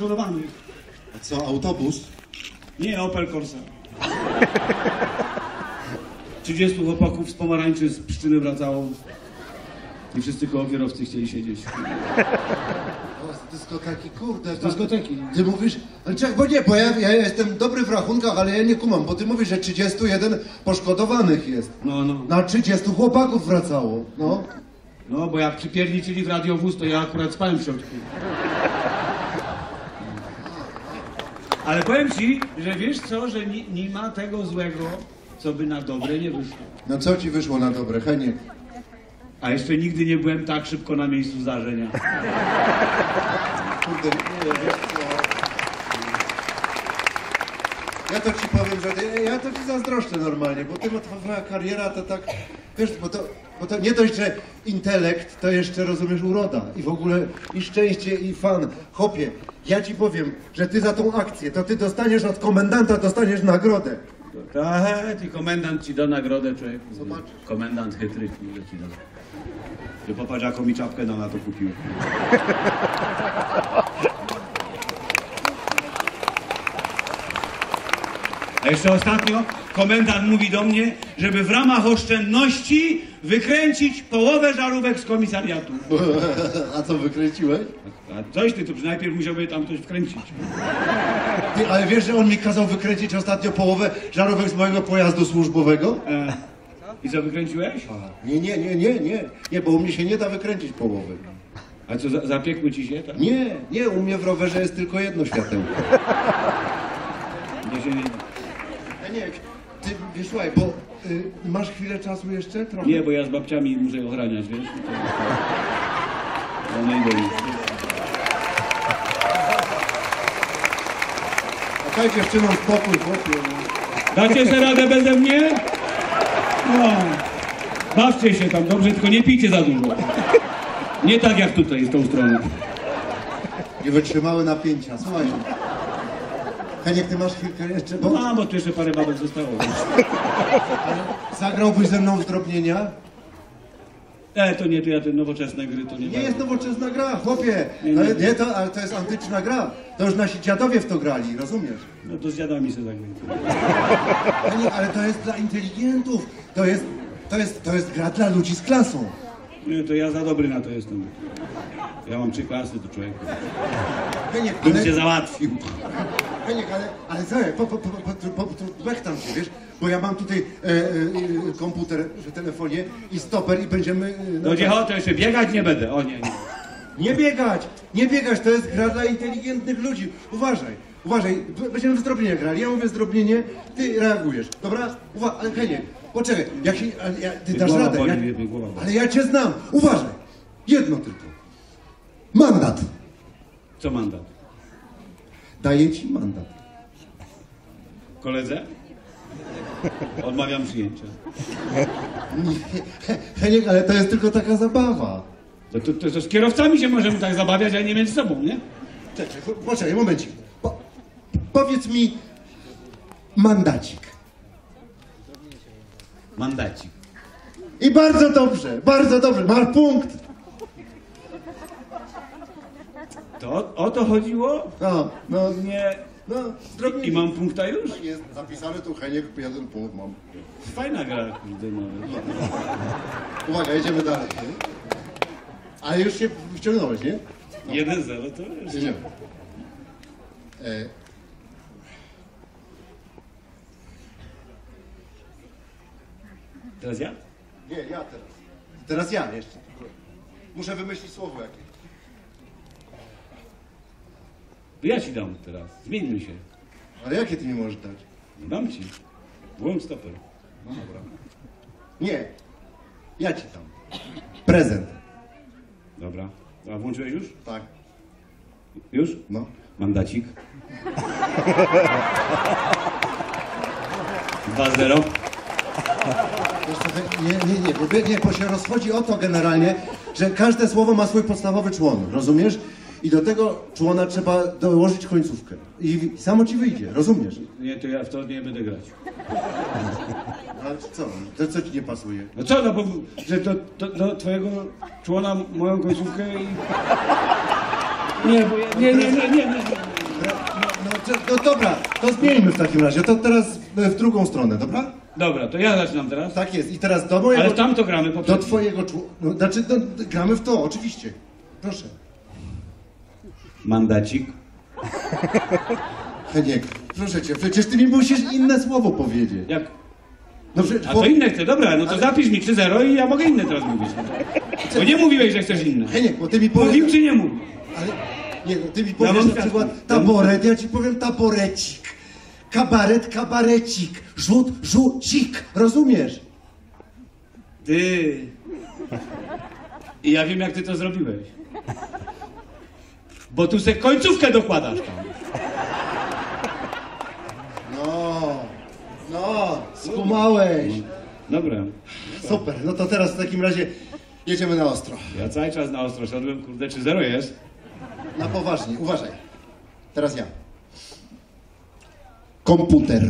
Szanowany. A co, autobus? Nie, Opel Corsa. 30 chłopaków z pomarańczy z Pszczyny wracało. I wszyscy koło kierowcy chcieli siedzieć. O, z dyskoteki, kurde. Z dyskoteki. Ty mówisz, ale czekaj, bo nie, bo ja, ja jestem dobry w rachunkach, ale ja nie kumam, bo ty mówisz, że 31 poszkodowanych jest. No, no. Na 30 chłopaków wracało, no. No, bo jak przypierniczyli w radiowóz, to ja akurat spałem w środku. Ale powiem ci, że wiesz co, że nie, nie ma tego złego, co by na dobre nie wyszło. No co ci wyszło na dobre, Heniek? A jeszcze nigdy nie byłem tak szybko na miejscu zdarzenia. Kurde, nie, wiesz co... Ja to ci powiem, że ty, ja to ci zazdroszczę normalnie, bo ty, bo twoja kariera to tak, wiesz, bo to, bo to nie dość, że intelekt, to jeszcze rozumiesz uroda i w ogóle i szczęście i fan. Chopie, ja ci powiem, że ty za tą akcję, to ty dostaniesz od komendanta, dostaniesz nagrodę. Tak, i komendant ci da nagrodę, człowiek. Zobaczysz. Komendant chytry, że ci da. Ty popatrz, jaką mi czapkę na na to kupił. A jeszcze ostatnio komendant mówi do mnie, żeby w ramach oszczędności wykręcić połowę żarówek z komisariatu. A co, wykręciłeś? A coś ty, to najpierw musiałby tam ktoś wkręcić. Ty, ale wiesz, że on mi kazał wykręcić ostatnio połowę żarówek z mojego pojazdu służbowego? E, I co, wykręciłeś? Nie, nie, nie, nie, nie, nie, bo u mnie się nie da wykręcić połowy. A co, za- zapiekły ci się? Tak? Nie, nie, u mnie w rowerze jest tylko jedno światełko. Nie, się nie, ty, wiesz, słuchaj, bo y, masz chwilę czasu jeszcze? Trochę? nie, bo ja z babciami muszę ochraniać, wiesz? To- One idą daj dziewczynom spokój, chłopie. no. Dacie sobie radę beze mnie? No. Bawcie się tam dobrze, tylko nie pijcie za dużo. Nie tak jak tutaj, z tą stroną. Nie wytrzymały napięcia, słuchaj. Heniek, ty masz chwilkę jeszcze, bo No, bo tu jeszcze parę babek zostało. zagrałbyś ze mną w drobnienia? E, to nie, to ja te nowoczesne gry, to nie Nie jest nowoczesna gra, chłopie. Nie, nie. Ale, nie, to, ale to jest antyczna gra. To już nasi dziadowie w to grali, rozumiesz? No to z dziadami sobie zagrać. Heniek, ale to jest dla inteligentów. To jest, to jest, to jest gra dla ludzi z klasą. Nie, to ja za dobry na to jestem. Ja mam trzy klasy, to człowieku. Heniek, Bym ale... cię załatwił. Heniek, ale, ale słuchaj, po, po, po, po, po, po, wechtam cię, wiesz? Bo ja mam tutaj e, e, komputer w telefonie i stoper i będziemy... E, No gdzie to jeszcze biegać nie będę. O nie, nie. Nie biegać! Nie biegać, to jest gra dla inteligentnych ludzi. Uważaj, uważaj, będziemy w zdrobnienie grali. Ja mówię zdrobnienie, ty reagujesz, dobra? Uwa ale Heniek, poczekaj, jak się, ale ja, ty dasz radę. Ja, ale ja cię znam, uważaj! Jedno tylko. Mandat. Co mandat? Daję ci mandat. Koledze? Odmawiam przyjęcia. Heniek, ale to jest tylko taka zabawa. To, to, to, to z kierowcami się możemy tak zabawiać, a nie między sobą, nie? Czekaj, po- poczekaj, momencik. Po, powiedz mi mandacik. Mandacik. I bardzo dobrze, bardzo dobrze, masz punkt. To o, o to chodziło? No, no, Nie. no, I mam punkta już? Jest zapisane tu Heniek, jeden punkt mam. Fajna gra, kurde, no. Uwaga, jedziemy dalej. nie? Ale już się wciągnąłeś, nie? 1-0 to już. Jedziemy. E... Teraz ja? Nie, ja teraz. Teraz ja jeszcze. Muszę wymyślić słowo jakieś. To ja ci dam teraz. Zmieńmy się. Ale jakie ty mi możesz dać? Dam ci. Włącz stoper. No dobra. Nie, ja ci dam. Prezent. Dobra. A włączyłeś już? Tak. Już? No. Mandacik. 2-0. Nie, nie, nie, bo, nie, bo się rozchodzi o to generalnie, że każde słowo ma swój podstawowy człon, rozumiesz? I do tego człona trzeba dołożyć końcówkę. I samo ci wyjdzie, rozumiesz? Nie, to ja w to nie będę grać. Ale co? To co ci nie pasuje? No co, no bo że do, do, do twojego człona moją końcówkę i... Nie, bo ja, nie, nie, nie, nie, nie, nie. No dobra, to zmieńmy w takim razie. To teraz e, w drugą stronę, dobra? Dobra, to ja zaczynam teraz. Tak jest. I teraz do mojego... Ale tam to gramy Do poprzednio. twojego człowieka. No, znaczy, no, gramy w to, oczywiście. Proszę. Mandacik. Heniek, proszę cię, przecież ty mi musisz inne słowo powiedzieć. Jak? No przecież... A to inne chcę, dobra, no to zapisz mi 3-0 i ja mogę inne teraz mówić. To. Bo nie mówiłeś, że chcesz inne. Heniek, bo ty mi powiesz... Mówił czy nie mówił? Ale nie, no ty mi Ja powiesz mam na przykład taboret, ja ci powiem taborecik. Kabaret, kabarecik. Rzut, rzucik. Rozumiesz? Ty. I ja wiem, jak ty to zrobiłeś. Bo tu se końcówkę dokładasz tam. No, no, skumałeś. Dobra. Super, no to teraz w takim razie jedziemy na ostro. Ja cały czas na ostro szedłem, kurde, czy zero jest? Na poważnie, uważaj. Teraz ja. Komputer.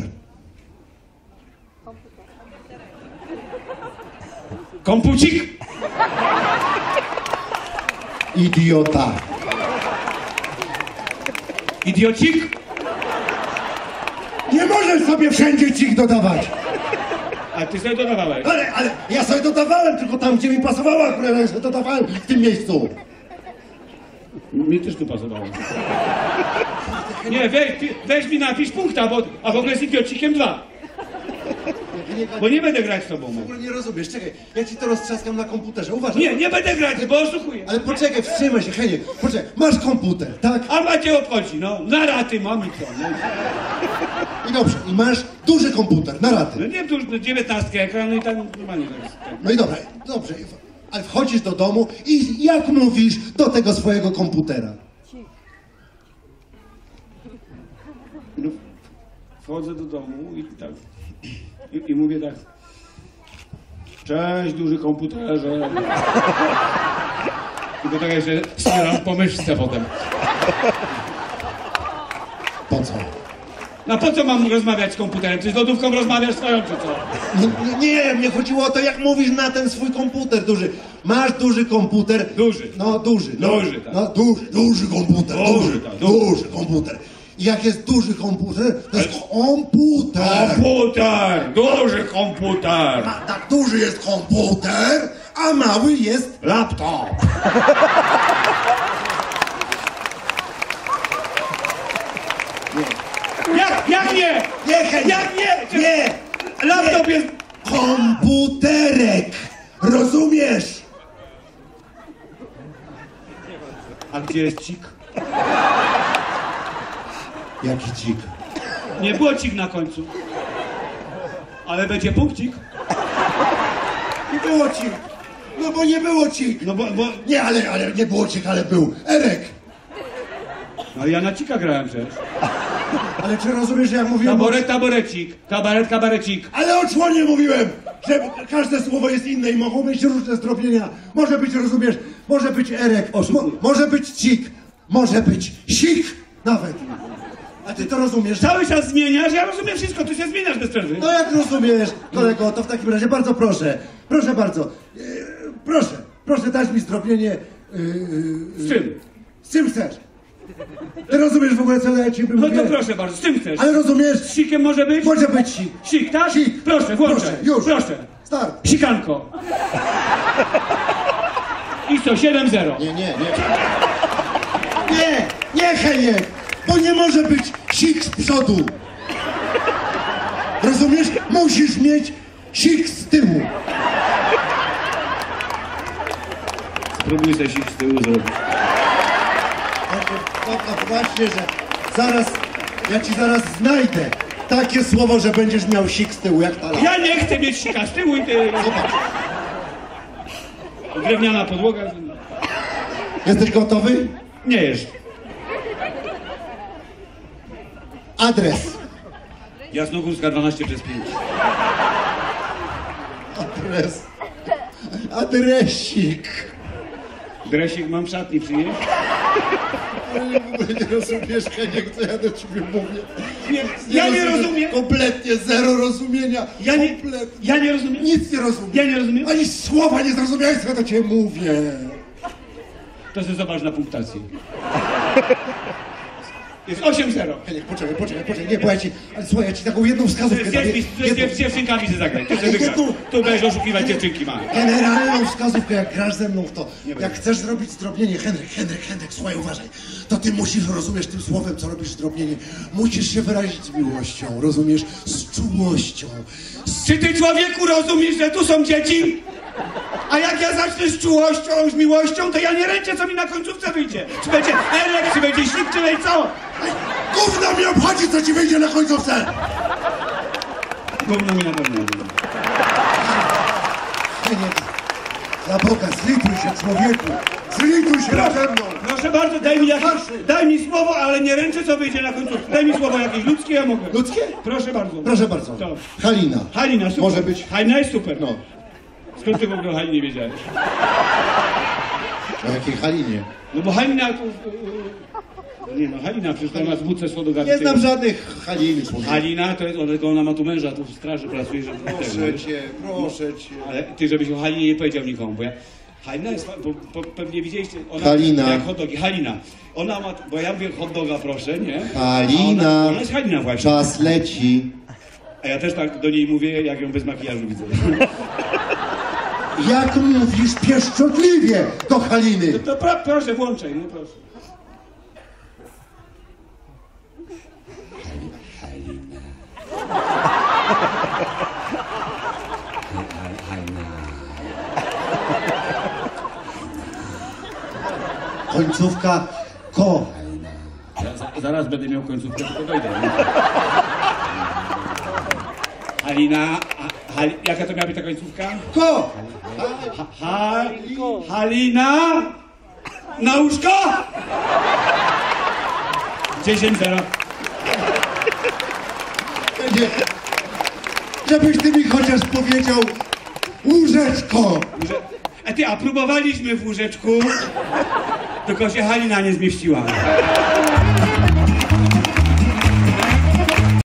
Kompucik? Idiota. Idiocik? Nie możesz sobie wszędzie cik dodawać. A ty sobie dodawałeś. Ale, ale ja sobie dodawałem, tylko tam, gdzie mi pasowało, akurat ja sobie dodawałem w tym miejscu. Mi też tu pasowało. Nie, weź, weź mi napisz punkta, bo, a w ogóle z idiocikiem dwa. Bo nie będę grać z tobą. W ogóle nie rozumiesz, czekaj, ja ci to roztrzaskam na komputerze, uważaj. Nie, nie będę grać, bo oszukuję. Ale poczekaj, wstrzymaj się, Heniek, poczekaj, masz komputer, tak? A macie obchodzi, no. Na raty mam i co? No, I dobrze, i masz duży komputer, na no raty. nie, tu już 19 ekran i tam normalnie tak jest. No i dobra, dobrze, ale wchodzisz do domu i jak mówisz do tego swojego komputera? Wchodzę do domu i tak. I, i mówię tak. Cześć, duży komputerze. Tylko tak jeszcze strzelam po myszce potem. Po co? No po co mam rozmawiać z komputerem? Ty z lodówką rozmawiasz swoją, czy co? No, nie, nie, mnie chodziło o to, jak mówisz na ten swój komputer duży. Masz duży komputer. Duży. No, duży. No, Duży, tak. No, duży, duży komputer. Duży, Duży, tak, duży komputer. I jak jest duży komputer, to jest komputer. Komputer! Duży komputer! A tak duży jest komputer, a mały jest laptop. Jak, jak nie? Nie, Heniek. Jak nie? Nie! Laptop jest... Komputerek! Rozumiesz? A gdzie jest cik? Jaki dzik. Nie było cik na końcu. Ale będzie punkcik. Nie było cik. No bo nie było cik. No bo, bo... Nie, ale, ale nie było cik, ale był. Erek. No ja na cika grałem przecież. Ale czy rozumiesz, że jak mówiłem... Taboret, taborecik. Kabaret, kabarecik. Ale o członie mówiłem, że każde słowo jest inne i mogą być różne zdrobnienia. Może być, rozumiesz, może być erek, mo, może być cik, może być sik nawet. A ty to rozumiesz? Cały czas zmieniasz, ja rozumiem wszystko, ty się zmieniasz bez przerwy. No jak rozumiesz, kolego, to w takim razie bardzo proszę, proszę bardzo, e, proszę, proszę dać mi zdrobnienie. e, e, Z czym? Z czym chcesz? Ty rozumiesz w ogóle, co ja ci No mówię? to proszę bardzo, z czym chcesz? Ale rozumiesz? Z sikiem może być? Może być sik. Sik, tak? Sik. Proszę, włączę. Proszę, już. Proszę. Start. Sikanko. I co, 7-0. Nie, nie, nie. Nie, nie, Heniek, bo nie może być sik z przodu. Rozumiesz? Musisz mieć sik z tyłu. Spróbuj sobie sik z tyłu zrobić. No, no właśnie, że zaraz, ja ci zaraz znajdę takie słowo, że będziesz miał sik z tyłu, jak ta lata. Ja nie chcę mieć sika z tyłu i ty... Zobacz. Drewniana podłoga. Jesteś gotowy? Nie jeszcze. Adres. Jasnogórska 12 przez 5. Adres. Adresik. Dresik mam w szatni przynieść? Ale w ogóle nie rozumiesz, Heniek, co ja do ciebie mówię. Nie, ja nie rozumiem. Kompletnie zero rozumienia. Ja nie, Kompletnie. ja nie rozumiem. Nic nie rozumiem. Ja nie rozumiem. Ani słowa nie zrozumiałeś, co ja do ciebie mówię. To sobie zobacz na punktację. Jest 8-0. Heniek, poczekaj, poczekaj, poczekaj, nie, bo ja ci, ale słuchaj, ja ci taką jedną wskazówkę Z, daję. z, dziewczynkami się sobie Ale wygrasz. Tu będziesz oszukiwać dziewczynki ma. Generalną wskazówkę, jak grasz ze mną w to. Jak chcesz zrobić zdrobnienie, Henryk, Henryk, Henryk, słuchaj, uważaj. To ty musisz, rozumiesz, tym słowem, co robisz zdrobnienie, musisz się wyrazić z miłością, rozumiesz, z czułością. Z... Czy ty człowieku rozumiesz, że tu są dzieci? A jak ja zacznę z czułością, z miłością, to ja nie ręczę, co mi na końcówce wyjdzie. Czy będzie Elek, czy będzie Ślip, czy będzie co? Gówno mnie obchodzi, co ci wyjdzie na końcówce! Gówno mi na pewno. nie. Heniek, dla Boga, zlituj się, człowieku! Zlituj się nade mną! Proszę bardzo, daj mi, jakieś, daj mi słowo, ale nie ręczę, co wyjdzie na końcówce. Daj mi słowo jakieś ludzkie, ja mogę. Ludzkie? Proszę bardzo. Proszę bardzo. To. Halina. Halina, super. Może być. Halina jest super. No. Skąd ty w ogóle o Halinie wiedziałeś? O jakiej Halinie? No bo Halina to... Nie no, Halina, przecież to ona z wódce słodogarskiej. Nie znam żadnych Halin. Halina to jest, ona, ona ma tu męża, tu w straży pracuje, żeby... Proszę cię, proszę cię. Ale ty, żebyś o Halinie nie powiedział nikomu, bo ja... Halina jest, bo, bo pewnie widzieliście, ona Halina. jak hot dogi, Halina. Ona ma, bo ja mówię hot doga proszę, nie? Halina. Ona, ona jest Halina właśnie. Czas leci. A ja też tak do niej mówię, jak ją bez makijażu widzę. Jak mówisz pieszczotliwie do Haliny? To pro, proszę, włączaj, no proszę. Końcówka ko. Za- Zaraz będę miał końcówkę, tylko dojdę. Halina, a, Hali, jaka to miała być ta końcówka? Ko! Ha, ha, Halina! Na łóżko! 10-0. Nie. Żebyś ty mi chociaż powiedział łóżeczko. Że- A ty, a próbowaliśmy w łóżeczku, tylko się Halina nie zmieściła.